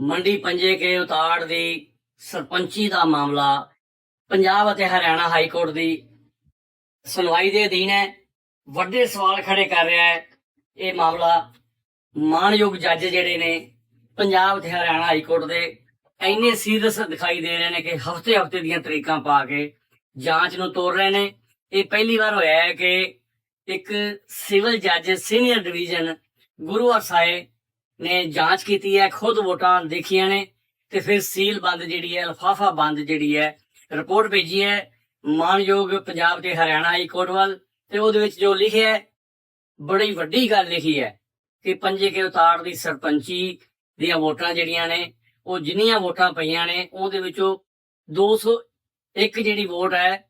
ਮੰਡੀ ਪੰਜੇ ਕੇ ਉਤਾੜ ਦੀ ਸਰਪੰਚੀ ਦਾ ਮਾਮਲਾ, ਪੰਜਾਬ ਅਤੇ ਹਰਿਆਣਾ ਹਾਈ ਕੋਰਟ ਦੀ ਸੁਣਵਾਈ ਦੇ ਅਧੀਨ ਹੈ। ਵੱਡੇ ਸਵਾਲ ਖੜੇ ਕਰ ਰਿਹਾ ਹੈ। ਇਹ ਮਾਮਲਾ ਮਾਨਯੋਗ ਜੱਜ ਜਿਹੜੇ ਨੇ, ਪੰਜਾਬ ਤੇ ਹਰਿਆਣਾ ਹਾਈ ਕੋਰਟ ਦੇ, ਇੰਨੇ ਸੀਰੀਅਸ ਦਿਖਾਈ ਦੇ ਰਹੇ ਨੇ ਕਿ ਹਫ਼ਤੇ ਹਫ਼ਤੇ ਦੀਆਂ ਤਰੀਕਾਂ ਪਾ ਕੇ ਜਾਂਚ ਨੂੰ ਤੋੜ ਰਹੇ ਨੇ। ਇਹ ਪਹਿਲੀ ਵਾਰ ਹੋਇਆ ਹੈ ਕਿ ਇੱਕ ਸਿਵਲ ਜੱਜ, ਸੀਨੀਅਰ ਡਿਵੀਜ਼ਨ ਗੁਰੂ ਸਾਹਿਬ ਨੇ ਜਾਂਚ ਕੀਤੀ ਹੈ, ਖੁਦ ਵੋਟਾਂ ਦੇਖੀਆਂ ਨੇ ਤੇ ਫਿਰ ਸੀਲ ਬੰਦ ਜਿਹੜੀ ਹੈ ਲਫਾਫਾ ਬੰਦ ਜਿਹੜੀ ਹੈ, ਰਿਪੋਰਟ ਭੇਜੀ ਹੈ। ਮਾਨਯੋਗ ਪੰਜਾਬ ਤੇ ਹਰਿਆਣਾ ਹਾਈ ਕੋਰਟ ਵੱਲ ਤੇ ਉਹਦੇ ਵਿੱਚ ਜੋ ਲਿਖਿਆ ਹੈ, ਬੜੀ ਵੱਡੀ ਗੱਲ ਲਿਖੀ ਹੈ ਕਿ ਪੰਜੇ ਕੇ ਉਤਾਰ ਦੀ ਸਰਪੰਚੀ ਦੀਆਂ ਵੋਟਾਂ ਜਿਹੜੀਆਂ ਨੇ, ਉਹ ਜਿੰਨੀਆਂ ਵੋਟਾਂ ਪਈਆਂ ਨੇ, ਉਹਦੇ ਵਿੱਚੋਂ 201 ਜਿਹੜੀ ਵੋਟ ਹੈ,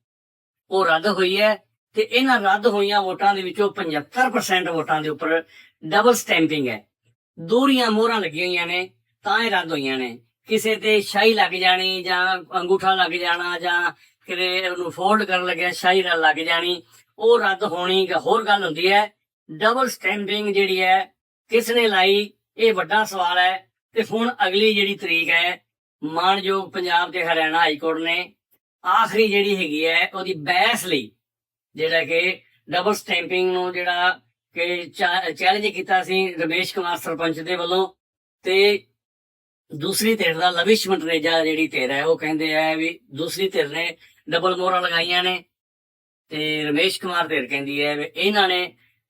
ਉਹ ਰੱਦ ਹੋਈ ਹੈ ਤੇ ਇਹਨਾਂ ਰੱਦ ਹੋਈਆਂ ਵੋਟਾਂ ਦੇ ਵਿੱਚੋਂ 75% ਵੋਟਾਂ ਦੇ ਉੱਪਰ ਡਬਲ ਸਟੈਂਪਿੰਗ ਹੈ। ਦੋਹਰੀਆਂ ਮੋਹਰਾਂ ਲੱਗੀਆਂ ਹੋਈਆਂ ਨੇ, ਤਾਂ ਇਹ ਰੱਦ ਹੋਈਆਂ ਨੇ। ਕਿਸੇ ਤੇ ਸ਼ਾਹੀ ਲੱਗ ਜਾਣੀ ਜਾਂ ਅੰਗੂਠਾ ਲੱਗ ਜਾਣਾ ਜਾਂ ਕਿਤੇ ਉਹਨੂੰ ਫੋਲਡ ਕਰਨ ਲੱਗਿਆ, ਸ਼ਾਹੀ ਨਾਲ ਲੱਗ ਜਾਣੀ, ਉਹ ਰੱਦ ਹੋਣੀ ਹੋਰ ਗੱਲ ਹੁੰਦੀ ਹੈ। ਡਬਲ ਸਟੈਂਪਿੰਗ ਜਿਹੜੀ ਹੈ ਕਿਸ ਨੇ ਲਾਈ? ਇਹ ਵੱਡਾ ਸਵਾਲ ਹੈ। ਤੇ ਹੁਣ ਅਗਲੀ ਜਿਹੜੀ ਤਰੀਕ ਹੈ, ਮਾਨਯੋਗ ਪੰਜਾਬ ਤੇ ਹਰਿਆਣਾ ਹਾਈ ਕੋਰਟ ਨੇ ਆਖਰੀ ਜਿਹੜੀ ਹੈਗੀ ਹੈ, ਉਹਦੀ ਬਹਿਸ ਲਈ, ਜਿਹੜਾ ਕਿ ਡਬਲ ਸਟੈਂਪਿੰਗ ਨੂੰ ਜਿਹੜਾ ਕਿ ਚੈਲੰਜ ਕੀਤਾ ਸੀ ਰਮੇਸ਼ ਕੁਮਾਰ ਸਰਪੰਚ ਦੇ ਵੱਲੋਂ ਤੇ ਦੂਸਰੀ ਧਿਰ ਦਾ ਲਵਿਸ਼ ਮਟਰੇਜਾ ਜਿਹੜੀ ਧਿਰ ਹੈ, ਉਹ ਕਹਿੰਦੇ ਆ ਵੀ ਦੂਸਰੀ ਧਿਰ ਨੇ ਡਬਲ ਮੋਹਰਾਂ ਲਗਾਈਆਂ ਨੇ ਤੇ ਰਮੇਸ਼ ਕੁਮਾਰ ਧਿਰ ਕਹਿੰਦੀ ਹੈ ਵੀ ਇਹਨਾਂ ਨੇ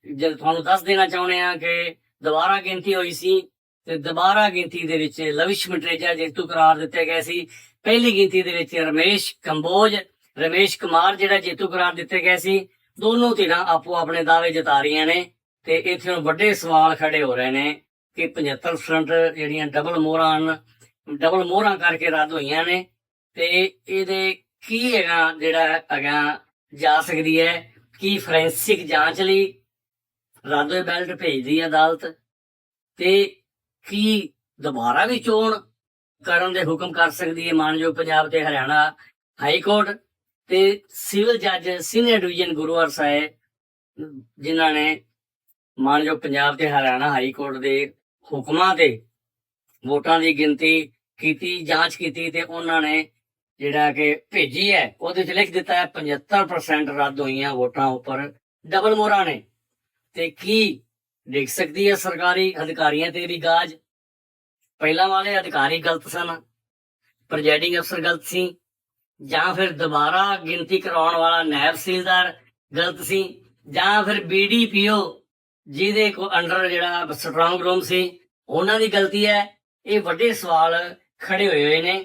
ਜਦ ਤੁਹਾਨੂੰ ਦੱਸ ਦੇਣਾ ਚਾਹੁੰਦੇ ਆ ਕਿ ਦੁਬਾਰਾ ਗਿਣਤੀ ਹੋਈ ਸੀ ਤੇ ਦੁਬਾਰਾ ਗਿਣਤੀ ਦੇ ਵਿੱਚ ਲਵਿਸ਼ ਮਟਰੇਜਾ ਜੇਤੂ ਕਰਾਰ ਦਿੱਤੇ ਗਏ ਸੀ। ਪਹਿਲੀ ਗਿਣਤੀ ਦੇ ਵਿੱਚ ਰਮੇਸ਼ ਕੰਬੋਜ, ਰਮੇਸ਼ ਕੁਮਾਰ ਜਿਹੜਾ ਜੇਤੂ ਕਰਾਰ ਦਿੱਤੇ ਗਏ ਸੀ। ਦੋਨੋਂ ਧਿਰਾਂ ਆਪੋ ਆਪਣੇ ਦਾਅਵੇ ਜਤਾ ਰਹੀਆਂ ਨੇ ਤੇ ਇੱਥੇ ਹੁਣ ਵੱਡੇ ਸਵਾਲ ਖੜੇ ਹੋ ਰਹੇ ਨੇ ਕਿ 75% ਜਿਹੜੀਆਂ ਡਬਲ ਮੋਹਰਾਂ ਹਨ ਡਬਲ ਮੋਹਰਾਂ ਕਰਕੇ ਰੱਦ ਹੋਈਆਂ ਨੇ ਤੇ ਇਹਦੇ ਕੀ ਹੈਗਾ ਜਿਹੜਾ ਹੈਗਾ ਜਾ ਸਕਦੀ ਹੈ? ਕੀ ਫੋਰੈਂਸਿਕ ਜਾਂਚ ਲਈ ਰੱਦ ਹੋਏ ਬੈਲਟ ਭੇਜਦੀ ਹੈ ਅਦਾਲਤ? ਤੇ ਕੀ ਦੁਬਾਰਾ ਵੀ ਚੋਣ ਕਰਨ ਦੇ ਹੁਕਮ ਕਰ ਸਕਦੀ ਹੈ ਮਾਨਯੋਗ ਪੰਜਾਬ ਤੇ ਹਰਿਆਣਾ ਹਾਈ ਕੋਰਟ? ਤੇ ਸਿਵਲ ਜੱਜ ਸੀਨੀਅਰ ਡਿਵੀਜ਼ਨ ਗੁਰੂਵਾਰ ਸਾਹਿਬ, ਜਿਨ੍ਹਾਂ ਨੇ ਮਾਨਯੋਗ ਪੰਜਾਬ ਤੇ ਹਰਿਆਣਾ ਹਾਈ ਕੋਰਟ ਦੇ ਹੁਕਮਾਂ ਤੇ ਵੋਟਾਂ ਦੀ ਗਿਣਤੀ ਕੀਤੀ, ਜਾਂਚ ਕੀਤੀ ਤੇ ਉਹਨਾਂ ਨੇ ਜਿਹੜਾ ਕਿ ਭੇਜੀ ਹੈ, ਉਹਦੇ ਵਿੱਚ ਲਿਖ ਦਿੱਤਾ ਹੈ 75% ਰੱਦ ਹੋਈਆਂ ਵੋਟਾਂ ਉੱਪਰ ਡਬਲ ਮੋਹਰਾਂ ਨੇ। ਤੇ ਕੀ ਦੇਖ ਸਕਦੀ ਹੈ ਸਰਕਾਰੀ ਅਧਿਕਾਰੀਆਂ ਤੇ ਵੀ ਗਾਜ? ਪਹਿਲਾਂ ਵਾਲੇ ਅਧਿਕਾਰੀ ਗਲਤ ਸਨ ਪ੍ਰੈਜ਼ਾਈਡਿੰਗ ਅਫਸਰ ਗਲਤ ਸੀ। ਜਾਂ ਫਿਰ ਦੁਬਾਰਾ ਗਿਣਤੀ ਕਰਾਉਣ ਵਾਲਾ ਨਾਇਬ ਤਹਿਸੀਲਦਾਰ ਗਲਤ ਸੀ, ਜਾਂ ਫਿਰ ਬੀਡੀਪੀਓ ਜਿਹਦੇ ਕੋ ਅੰਡਰ ਜਿਹੜਾ ਸਟਰੋਂਗ ਰੂਮ ਸੀ, ਉਹਨਾਂ ਦੀ ਗਲਤੀ ਹੈ। ਇਹ ਵੱਡੇ ਸਵਾਲ ਖੜੇ ਹੋਏ ਹੋਏ ਨੇ।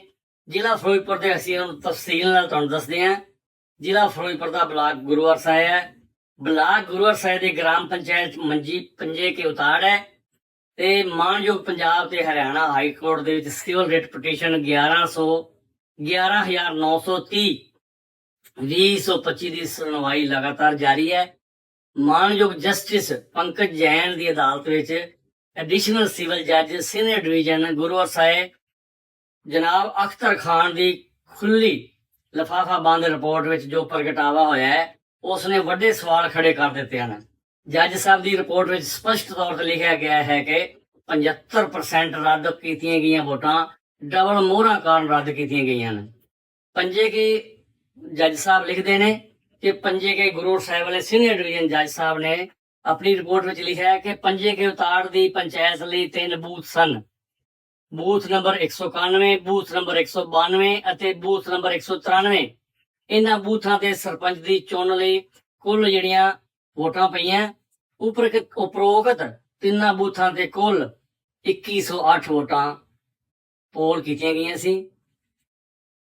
ਜ਼ਿਲ੍ਹਾ ਫਿਰੋਜ਼ਪੁਰ ਦੇ ਅਸੀਂ ਹੁਣ ਤਫਸੀਲ ਨਾਲ ਤੁਹਾਨੂੰ ਦੱਸਦੇ ਹਾਂ। ਜ਼ਿਲ੍ਹਾ ਫਿਰੋਜ਼ਪੁਰ ਦਾ ਬਲਾਕ ਗੁਰੂਵਾਰ ਸਾਹਿਬ ਹੈ। ਬਲਾਕ ਗੁਰੂਵਾਰ ਸਾਹਿਬ ਦੇ ਗ੍ਰਾਮ ਪੰਚਾਇਤ ਮੰਜੀ ਪੰਜੇ ਕੇ ਉਤਾੜ ਹੈ ਤੇ ਮਾਨਯੋਗ ਪੰਜਾਬ ਤੇ ਹਰਿਆਣਾ ਹਾਈ ਕੋਰਟ ਦੇ ਵਿੱਚ ਸਿਵਲ ਰਿਟ ਪਟੀਸ਼ਨ 1100 11930 2025 ਦੀ ਸੁਣਵਾਈ ਲਗਾਤਾਰ ਜਾਰੀ ਹੈ। ਮਾਨਯੋਗ ਜਸਟਿਸ ਪੰਕਜ ਜੈਨ ਦੀ ਅਦਾਲਤ ਵਿੱਚ ਐਡੀਸ਼ਨਲ ਸਿਵਲ ਜੱਜ ਸੀਨੀਅਰ ਡਿਵੀਜ਼ਨ ਗੁਰੂਵਾਰ ਸਾਹਿਬ, ਜਨਾਬ ਅਖਤਰ ਖਾਨ ਦੀ ਖੁੱਲੀ ਲਫਾਫਾ ਬੰਦ ਰਿਪੋਰਟ ਵਿੱਚ ਜੋ ਪ੍ਰਗਟਾਵਾ ਹੋਇਆ ਹੈ, ਉਸ ਨੇ ਵੱਡੇ ਸਵਾਲ ਖੜੇ ਕਰ ਦਿੱਤੇ ਹਨ। ਜੱਜ ਸਾਹਿਬ ਦੀ ਰਿਪੋਰਟ ਵਿੱਚ ਸਪਸ਼ਟ ਤੌਰ ਤੇ ਲਿਖਿਆ ਗਿਆ ਹੈ ਕਿ 75% ਰੱਦ ਕੀਤੀਆਂ ਗਈਆਂ ਵੋਟਾਂ ਡਬਲ ਮੋਹਰਾਂ ਕਾਰਨ ਰੱਦ ਕੀਤੀਆਂ ਗਈਆਂ ਨੇ। ਪੰਜੇ ਕੇ ਜੱਜ ਸਾਹਿਬ ਲਿਖਦੇ ਨੇ ਕਿ ਪੰਜੇ ਕੇ ਗੁਰੂ ਸਾਹਿਬ ਵਾਲੇ ਸੀਨੀਅਰ ਡਿਵੀਜ਼ਨ ਜੱਜ ਸਾਹਿਬ ਨੇ ਆਪਣੀ ਰਿਪੋਰਟ ਵਿੱਚ ਲਿਖਿਆ ਹੈ ਕਿ ਪੰਜੇ ਕੇ ਉਤਾੜ ਦੀ ਪੰਚਾਇਤ ਲਈ ਤਿੰਨ ਬੂਥ ਸਨ। ਬੂਥ ਨੰਬਰ 191 ਬੂਥ ਨੰਬਰ 192 ਅਤੇ ਬੂਥ ਨੰਬਰ 193 ਇਹਨਾਂ ਬੂਥਾਂ ਤੇ ਸਰਪੰਚ ਦੀ ਚੋਣ ਲਈ ਕੁੱਲ ਜਿਹੜੀਆਂ ਵੋਟਾਂ ਪਈਆਂ, ਉਪਰੋਕਤ ਉਪਰੋਕਤ ਤਿੰਨਾਂ ਬੂਥਾਂ ਤੇ ਕੁੱਲ 2108 ਵੋਟਾਂ ਪੋਲ ਕੀਤੀਆਂ ਗਈਆਂ ਸੀ।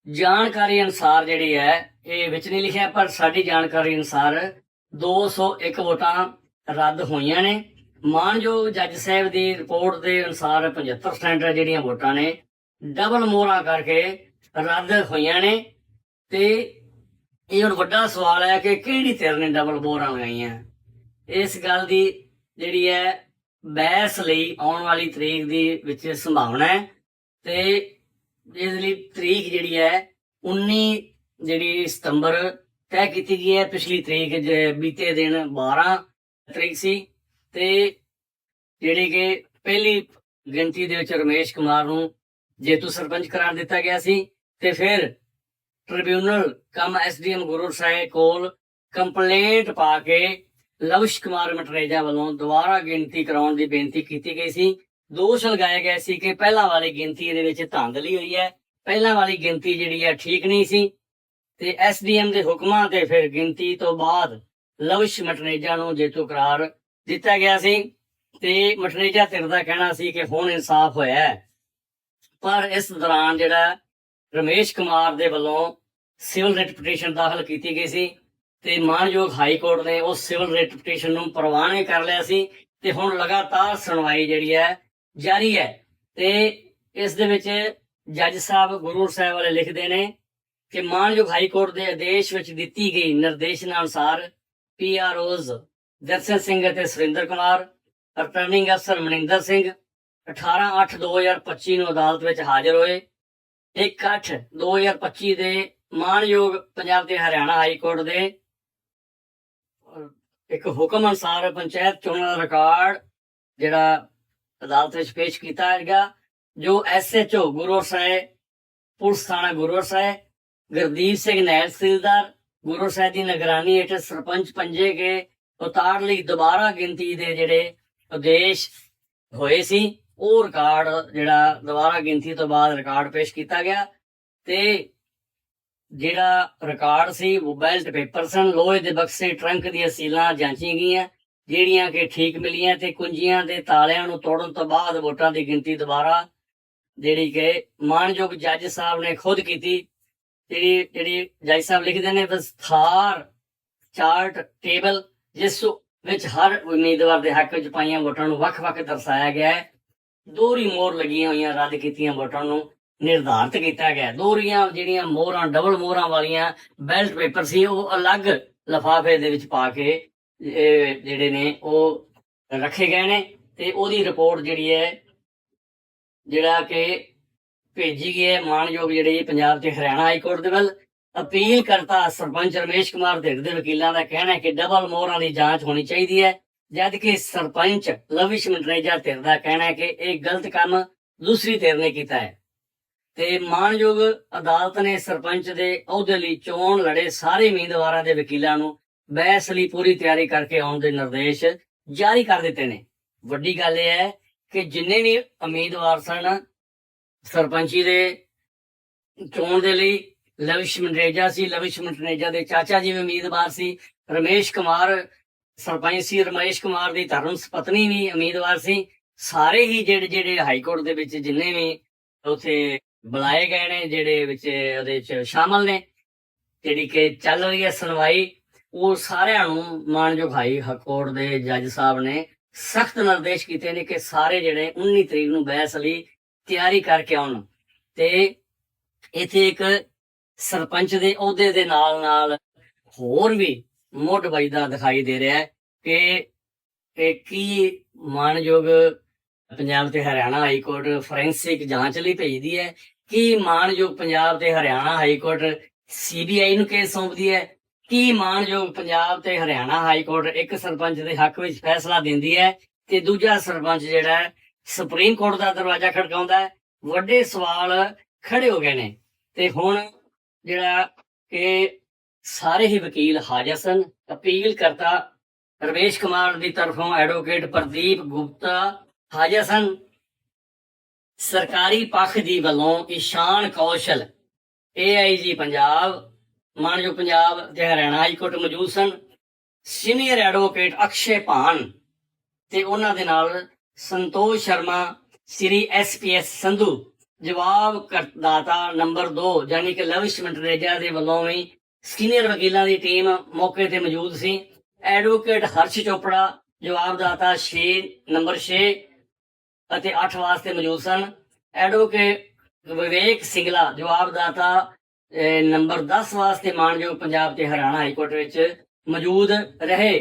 ਜਾਣਕਾਰੀ ਅਨੁਸਾਰ ਜਿਹੜੀ ਹੈ ਇਹ ਵਿੱਚ ਨਹੀਂ ਲਿਖਿਆ, ਪਰ ਸਾਡੀ ਜਾਣਕਾਰੀ ਅਨੁਸਾਰ 201 ਵੋਟਾਂ ਰੱਦ ਹੋਈਆਂ ਨੇ। ਮਾਨਯੋਗ ਜੱਜ ਸਾਹਿਬ ਦੀ ਰਿਪੋਰਟ ਦੇ ਅਨੁਸਾਰ 75% ਜਿਹੜੀਆਂ ਵੋਟਾਂ ਨੇ ਡਬਲ ਮੋਹਰਾਂ ਕਰਕੇ ਰੱਦ ਹੋਈਆਂ ਨੇ। ਤੇ ਇਹ ਹੁਣ ਵੱਡਾ ਸਵਾਲ ਹੈ ਕਿ ਕਿਹੜੀ ਧਿਰ ਨੇ ਡਬਲ ਮੋਹਰਾਂ ਲਗਾਈਆਂ? ਇਸ ਗੱਲ ਦੀ ਜਿਹੜੀ ਹੈ ਬਹਿਸ ਲਈ ਆਉਣ ਵਾਲੀ ਤਰੀਕ ਦੀ ਵਿੱਚ ਸੰਭਾਵਨਾ ਹੈ। ਤੇ ਇਸ ਲਈ ਤਰੀਕ ਜਿਹੜੀ ਹੈ 19 ਜਿਹੜੀ ਸਤੰਬਰ ਤੈਅ ਕੀਤੀ ਗਈ ਹੈ। ਪਿਛਲੀ ਤਰੀਕ ਜ- ਬੀਤੇ ਦਿਨ 12 ਤਰੀਕ ਸੀ ਤੇ ਜਿਹੜੀ ਕਿ ਪਹਿਲੀ ਗਿਣਤੀ ਦੇ ਵਿੱਚ ਰਮੇਸ਼ ਕੁਮਾਰ ਨੂੰ ਜੇਤੂ ਸਰਪੰਚ ਕਰਾਰ ਦਿੱਤਾ ਗਿਆ ਸੀ ਤੇ ਫਿਰ ਟ੍ਰਿਬਿਊਨਲ ਕਮ ਐਸਡੀਐਮ ਗੁਰੂ ਸਾਹਿਬ ਕੋਲ ਕੰਪਲੇਂਟ ਪਾ ਕੇ ਲਵਸ਼ ਕੁਮਾਰ ਮਟਰੇਜਾ ਵੱਲੋਂ ਦੁਬਾਰਾ ਗਿਣਤੀ ਕਰਾਉਣ ਦੀ ਬੇਨਤੀ ਕੀਤੀ ਗਈ ਸੀ। ਦੋਸ਼ ਲਗਾਏ ਗਏ ਸੀ ਕਿ ਪਹਿਲਾਂ ਵਾਲੀ ਗਿਣਤੀ ਇਹਦੇ ਵਿੱਚ ਧਾਂਦਲੀ ਹੋਈ ਹੈ। ਪਹਿਲਾਂ ਵਾਲੀ ਗਿਣਤੀ ਜਿਹੜੀ ਹੈ ਠੀਕ ਨਹੀਂ ਸੀ। ਤੇ ਐਸਡੀਐਮ ਦੇ ਹੁਕਮਾਂ ਤੇ ਫਿਰ ਗਿਣਤੀ ਤੋਂ ਬਾਅਦ ਲਵਿਸ਼ ਮਟਨੇਜਾ ਨੂੰ ਜੇਤੂ ਕਰਾਰ ਦਿੱਤਾ ਗਿਆ ਸੀ। ਤੇ ਮਟਨੇਜਾ ਧਿਰ ਦਾ ਕਹਿਣਾ ਸੀ ਕਿ ਹੁਣ ਇਨਸਾਫ ਹੋਇਆ ਪਰ ਇਸ ਦੌਰਾਨ ਜਿਹੜਾ ਰਮੇਸ਼ ਕੁਮਾਰ ਦੇ ਵੱਲੋਂ ਸਿਵਲ ਰਿਟ ਪਟੀਸ਼ਨ ਦਾਖਲ ਕੀਤੀ ਗਈ ਸੀ ਤੇ ਮਾਨਯੋਗ ਹਾਈ ਕੋਰਟ ਨੇ ਉਸ ਸਿਵਲ ਰਿਟ ਪਟੀਸ਼ਨ ਨੂੰ ਪ੍ਰਵਾਨਗੀ ਕਰ ਲਿਆ ਸੀ। ਤੇ ਹੁਣ ਲਗਾਤਾਰ ਸੁਣਵਾਈ ਜਿਹੜੀ ਹੈ ਜਾਰੀ ਹੈ। ਤੇ ਇਸ ਦੇ ਵਿੱਚ ਜੱਜ ਸਾਹਿਬ ਗੁਰੂ ਸਾਹਿਬ ਵਾਲੇ ਲਿਖਦੇ ਨੇ ਕਿ ਮਾਨਯੋਗ ਹਾਈ ਕੋਰਟ ਦੇ ਆਦੇਸ਼ ਵਿੱਚ ਦਿੱਤੀ ਗਈ ਨਿਰਦੇਸ਼ਨਾ ਅਨੁਸਾਰ ਪੀਆਰਓਜ਼ ਦਰਸ਼ਨ ਸਿੰਘ ਅਤੇ ਸੁਰਿੰਦਰ ਕੁਮਾਰ, ਰਿਟਰਨਿੰਗ ਅਫਸਰ ਮਨਿੰਦਰ ਸਿੰਘ 18/8/2025 ਨੂੰ ਅਦਾਲਤ ਵਿੱਚ ਹਾਜ਼ਰ ਹੋਏ। 1/8/2025 ਦੇ ਮਾਨਯੋਗ ਪੰਜਾਬ ਤੇ ਹਰਿਆਣਾ ਹਾਈ ਕੋਰਟ ਦੇ ਇੱਕ ਹੁਕਮ ਅਨੁਸਾਰ ਪੰਚਾਇਤ ਚੋਣਾਂ ਦਾ ਰਿਕਾਰਡ ਜਿਹੜਾ ਅਦਾਲਤ ਵਿੱਚ ਪੇਸ਼ ਕੀਤਾ ਹੈਗਾ ਜੋ ਐਸਐਚਓ ਗੁਰੂ ਸਾਹਿਬ, ਪੁਲਿਸ ਥਾਣਾ ਗੁਰੂ ਸਾਹਿਬ, ਗੁਰਦੀਪ ਸਿੰਘ ਨਾਇਬ ਤਹਿਸੀਲਦਾਰ ਗੁਰੂ ਸਾਹਿਬ ਦੀ ਨਿਗਰਾਨੀ ਹੇਠ ਸਰਪੰਚ ਪੰਜੇ ਕੇ ਉਤਾਰ ਲਈ ਦੁਬਾਰਾ ਗਿਣਤੀ ਦੇ ਜਿਹੜੇ ਉਦੇਸ਼ ਹੋਏ ਸੀ, ਉਹ ਰਿਕਾਰਡ ਜਿਹੜਾ ਦੁਬਾਰਾ ਗਿਣਤੀ ਤੋਂ ਬਾਅਦ ਰਿਕਾਰਡ ਪੇਸ਼ ਕੀਤਾ ਗਿਆ ਤੇ ਜਿਹੜਾ ਰਿਕਾਰਡ ਸੀ, ਉਹ ਬੈਲਟ ਪੇਪਰ ਸਨ ਲੋਹੇ ਦੇ ਬਕਸੇ ਟਰੰਕ ਦੀਆਂ ਸੀਲਾਂ ਜਾਂਚੀਆਂ ਗਈਆਂ। ਜਿਹੜੀਆਂ ਕਿ ਠੀਕ ਮਿਲੀਆਂ ਤੇ ਕੁੰਜੀਆਂ ਦੇ ਤਾਲਿਆਂ ਨੂੰ ਤੋੜਨ ਤੋਂ ਬਾਅਦ ਵੋਟਾਂ ਦੀ ਗਿਣਤੀ ਦੁਬਾਰਾ ਜਿਹੜੀ ਕਿ ਮਾਨਯੋਗ ਜੱਜ ਸਾਹਿਬ ਨੇ ਖੁਦ ਕੀਤੀ। ਜਿਹੜੀ ਜਿਹੜੀ ਜੱਜ ਸਾਹਿਬ ਲਿਖਦੇ ਨੇ ਵਿਸਥਾਰ ਚਾਰਟ ਟੇਬਲ, ਜਿਸ ਵਿੱਚ ਹਰ ਉਮੀਦਵਾਰ ਦੇ ਹੱਕ ਵਿੱਚ ਪਾਈਆਂ ਵੋਟਾਂ ਨੂੰ ਵੱਖ-ਵੱਖ ਦਰਸਾਇਆ ਗਿਆ ਹੈ। ਦੋਹਰੀ ਮੋਹਰ ਲੱਗੀਆਂ ਹੋਈਆਂ ਰੱਦ ਕੀਤੀਆਂ ਵੋਟਾਂ ਨੂੰ ਨਿਰਧਾਰਤ ਕੀਤਾ ਗਿਆ ਦੋਹਰੀਆਂ ਜਿਹੜੀਆਂ ਮੋਹਰਾਂ, ਡਬਲ ਮੋਹਰਾਂ ਵਾਲੀਆਂ ਬੈਲਟ ਪੇਪਰ ਸੀ, ਉਹ ਅਲੱਗ ਲਫਾਫੇ ਦੇ ਵਿੱਚ ਪਾ ਕੇ ਜਿਹੜੇ ਨੇ ਉਹ ਰੱਖੇ ਗਏ ਨੇ ਤੇ ਉਹਦੀ ਰਿਪੋਰਟ ਜਿਹੜੀ ਹੈ, ਜਿਹੜਾ ਕਿ ਭੇਜੀ ਗਈ ਹੈ ਮਾਨਯੋਗ ਜਿਹੜੀ ਪੰਜਾਬ ਤੇ ਹਰਿਆਣਾ ਹਾਈ ਕੋਰਟ ਦੇ ਵੱਲ, ਅਪੀਲ ਕਰਤਾ ਸਰਪੰਚ ਰਮੇਸ਼ ਕੁਮਾਰ ਢਿੱਡ ਦੇ ਵਕੀਲਾਂ ਦਾ ਕਹਿਣਾ ਹੈ ਕਿ ਡਬਲ ਮੋਹਰਾਂ ਦੀ ਜਾਂਚ ਹੋਣੀ ਚਾਹੀਦੀ ਹੈ, ਜਦ ਕਿ ਸਰਪੰਚ ਲਵਿਸ਼ ਮਨਰੇਜਾ ਧਿਰ ਦਾ ਕਹਿਣਾ ਹੈ ਕਿ ਇਹ ਗਲਤ ਕੰਮ ਦੂਸਰੀ ਧਿਰ ਨੇ ਕੀਤਾ ਹੈ। ਤੇ ਮਾਨਯੋਗ ਅਦਾਲਤ ਨੇ ਸਰਪੰਚ ਦੇ ਅਹੁਦੇ ਲਈ ਚੋਣ ਲੜੇ ਸਾਰੇ ਉਮੀਦਵਾਰਾਂ ਦੇ ਵਕੀਲਾਂ ਨੂੰ ਬਹਿਸ ਲਈ ਪੂਰੀ ਤਿਆਰੀ ਕਰਕੇ ਆਉਣ ਦੇ ਨਿਰਦੇਸ਼ ਜਾਰੀ ਕਰ ਦਿੱਤੇ ਨੇ। ਵੱਡੀ ਗੱਲ ਇਹ ਹੈ ਕਿ ਜਿੰਨੇ ਵੀ ਉਮੀਦਵਾਰ ਸਨ, ਸਰਪੰਚੀ ਦੇ, ਚੋਣ ਦੇ ਲਈ, ਲਵਿਸ਼ ਮਨਰੇਜਾ ਸੀ, ਲਵਿਸ਼ ਮਨਰੇਜਾ ਦੇ ਚਾਚਾ ਜੀ ਵੀ ਉਮੀਦਵਾਰ ਸੀ, ਰਮੇਸ਼ ਕੁਮਾਰ, ਸਰਪੰਚ ਸੀ, ਰਮੇਸ਼ ਕੁਮਾਰ ਦੀ ਧਰਮ ਪਤਨੀ ਵੀ ਉਮੀਦਵਾਰ ਸੀ। ਸਾਰੇ ਹੀ ਜਿਹੜੇ ਜਿਹੜੇ ਹਾਈ ਕੋਰਟ ਦੇ ਵਿੱਚ ਜਿੰਨੇ ਵੀ ਉਥੇ ਬੁਲਾਏ ਗਏ ਨੇ, ਜਿਹੜੇ ਵਿੱਚ ਉਹਦੇ 'ਚ ਸ਼ਾਮਲ ਨੇ, ਜਿਹੜੀ ਕਿ ਚੱਲ ਰਹੀ ਹੈ ਸੁਣਵਾਈ ਉਹ ਸਾਰਿਆਂ ਨੂੰ ਮਾਨਯੋਗ ਹਾਈ ਕੋਰਟ ਦੇ ਜੱਜ ਸਾਹਿਬ ਨੇ ਸਖਤ ਨਿਰਦੇਸ਼ ਕੀਤੇ ਨੇ ਕਿ ਸਾਰੇ ਜਿਹੜੇ 19 ਤਰੀਕ ਨੂੰ ਬਹਿਸ ਲਈ ਤਿਆਰੀ ਕਰਕੇ ਆਉਣ। ਤੇ ਇੱਥੇ ਇੱਕ ਸਰਪੰਚ ਦੇ ਅਹੁਦੇ ਦੇ ਨਾਲ ਨਾਲ ਹੋਰ ਵੀ ਮੁੱਢ ਵੱਜਦਾ ਦਿਖਾਈ ਦੇ ਰਿਹਾ ਹੈ ਕਿ ਕਿ ਕੀ ਮਾਨਯੋਗ ਪੰਜਾਬ ਤੇ ਹਰਿਆਣਾ ਹਾਈ ਕੋਰਟ ਫੋਰੈਂਸਿਕ ਜਾਂਚ ਲਈ ਭੇਜਦੀ ਹੈ, ਕੀ ਮਾਨਯੋਗ ਪੰਜਾਬ ਤੇ ਹਰਿਆਣਾ ਹਾਈ ਕੋਰਟ ਸੀਬੀਆਈ ਨੂੰ ਕੇਸ ਸੌਂਪਦੀ ਹੈ ਕੀ ਮਾਨਯੋਗ ਪੰਜਾਬ ਤੇ ਹਰਿਆਣਾ ਹਾਈ ਕੋਰਟ ਇੱਕ ਸਰਪੰਚ ਦੇ ਹੱਕ ਵਿੱਚ ਫੈਸਲਾ ਦਿੰਦੀ ਹੈ ਤੇ ਦੂਜਾ ਸਰਪੰਚ ਜਿਹੜਾ ਸੁਪਰੀਮ ਕੋਰਟ ਦਾ ਦਰਵਾਜ਼ਾ ਖੜਕਾਉਂਦਾ ਹੈ। ਵੱਡੇ ਸਵਾਲ ਖੜੇ ਹੋ ਗਏ ਨੇ। ਤੇ ਹੁਣ ਜਿਹੜਾ ਕਿ ਸਾਰੇ ਹੀ ਵਕੀਲ ਹਾਜ਼ਰ ਸਨ। ਅਪੀਲ ਕਰਤਾ ਰਮੇਸ਼ ਕੁਮਾਰ ਦੀ ਤਰਫੋਂ ਐਡਵੋਕੇਟ ਪ੍ਰਦੀਪ ਗੁਪਤਾ ਹਾਜ਼ਰ ਸਨ। ਸਰਕਾਰੀ ਪੱਖ ਦੀ ਵੱਲੋਂ ਇਸ਼ਾਨ ਕੌਸ਼ਲ ਏਆਈਜੀ ਪੰਜਾਬ ਮਾਨਯੋਗ ਪੰਜਾਬ ਤੇ ਹਰਿਆਣਾ ਹਾਈ ਕੋਰਟ ਮੌਜੂਦ ਸਨ। ਸੀਨੀਅਰ ਐਡਵੋਕੇਟ ਅਕਸ਼ੇ ਭਾਨ ਤੇ ਉਹਨਾਂ ਦੇ ਨਾਲ ਸੰਤੋਸ਼ ਸ਼ਰਮਾ, ਸ੍ਰੀ ਐਸਪੀਐਸ ਸੰਧੂ। ਜਵਾਬ ਕਰਦਾਤਾ ਨੰਬਰ 2 ਯਾਨੀ ਕਿ ਲਵਿਸ਼ ਮਟਰੇਜਾ ਦੇ ਵੱਲੋਂ ਵੀ ਸੀਨੀਅਰ ਵਕੀਲਾਂ ਦੀ ਟੀਮ ਮੌਕੇ ਤੇ ਮੌਜੂਦ ਸੀ। ਐਡਵੋਕੇਟ ਹਰਸ਼ ਚੋਪੜਾ, ਜਵਾਬਦਾਤਾ 6 ਨੰਬਰ 6 ਅਤੇ 8 ਵਾਸਤੇ ਮੌਜੂਦ ਸਨ। ਐਡਵੋਕੇਟ ਵਿਵੇਕ ਸਿੰਗਲਾ, ਜਵਾਬਦਾਤਾ ਨੰਬਰ 10 ਵਾਸਤੇ ਮਾਨਯੋਗ ਪੰਜਾਬ ਤੇ ਹਰਿਆਣਾ ਹਾਈ ਕੋਰਟ ਵਿੱਚ ਮੌਜੂਦ ਰਹੇ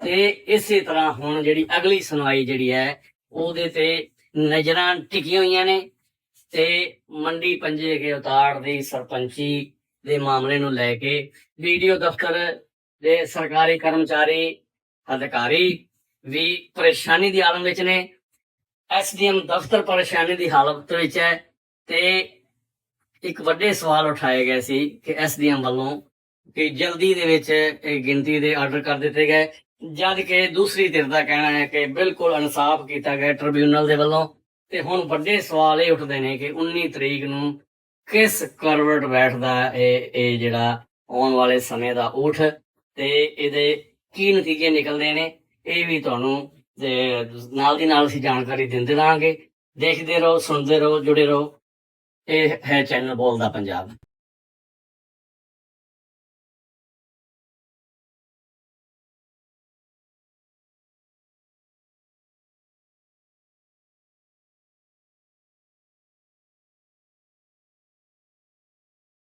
ਤੇ ਇਸੇ ਤਰ੍ਹਾਂ ਹੁਣ ਜਿਹੜੀ ਅਗਲੀ ਸੁਣਵਾਈ ਜਿਹੜੀ ਹੈ, ਉਹਦੇ ਤੇ ਨਜ਼ਰਾਂ ਟਿਕੀਆਂ ਹੋਈਆਂ ਨੇ ਤੇ ਮੰਡੀ ਪੰਜੇ ਕੇ ਉਤਾੜ ਦੀ ਸਰਪੰਚੀ ਦੇ ਮਾਮਲੇ ਨੂੰ ਲੈ ਕੇ ਵੀਡੀਓ ਦਫ਼ਤਰ ਦੇ ਸਰਕਾਰੀ ਕਰਮਚਾਰੀ, ਅਧਿਕਾਰੀ ਵੀ ਪਰੇਸ਼ਾਨੀ ਦੀ ਆਲਮ ਵਿੱਚ ਨੇ। ਐਸਡੀਐਮ ਦਫ਼ਤਰ ਪਰੇਸ਼ਾਨੀ ਦੀ ਹਾਲਤ ਵਿੱਚ ਹੈ ਤੇ ਇੱਕ ਵੱਡੇ ਸਵਾਲ ਉਠਾਏ ਗਏ ਸੀ ਕਿ ਐਸਡੀਐਮ ਵੱਲੋਂ ਕਿ ਜਲਦੀ ਦੇ ਵਿੱਚ ਇਹ ਗਿਣਤੀ ਦੇ ਆਰਡਰ ਕਰ ਦਿੱਤੇ ਗਏ। ਜਦ ਕਿ ਦੂਸਰੀ ਧਿਰ ਦਾ ਕਹਿਣਾ ਹੈ ਕਿ ਬਿਲਕੁਲ ਇਨਸਾਫ ਕੀਤਾ ਗਿਆ ਟ੍ਰਿਬਿਊਨਲ ਦੇ ਵੱਲੋਂ। ਤੇ ਹੁਣ ਵੱਡੇ ਸਵਾਲ ਇਹ ਉੱਠਦੇ ਨੇ ਕਿ 19 ਤਰੀਕ ਨੂੰ ਕਿਸ ਕਰਵਟ ਬੈਠਦਾ ਇਹ ਇਹ ਜਿਹੜਾ ਆਉਣ ਵਾਲੇ ਸਮੇਂ ਦਾ ਊਠ? ਤੇ ਇਹਦੇ ਕੀ ਨਤੀਜੇ ਨਿਕਲਦੇ ਨੇ? ਇਹ ਵੀ ਤੁਹਾਨੂੰ ਨਾਲ ਦੀ ਨਾਲ ਅਸੀਂ ਜਾਣਕਾਰੀ ਦਿੰਦੇ ਰਹਾਂਗੇ। ਦੇਖਦੇ ਰਹੋ, ਸੁਣਦੇ ਰਹੋ, ਜੁੜੇ ਰਹੋ। ਇਹ ਹੈ ਚੈਨਲ ਬੋਲਦਾ ਪੰਜਾਬ।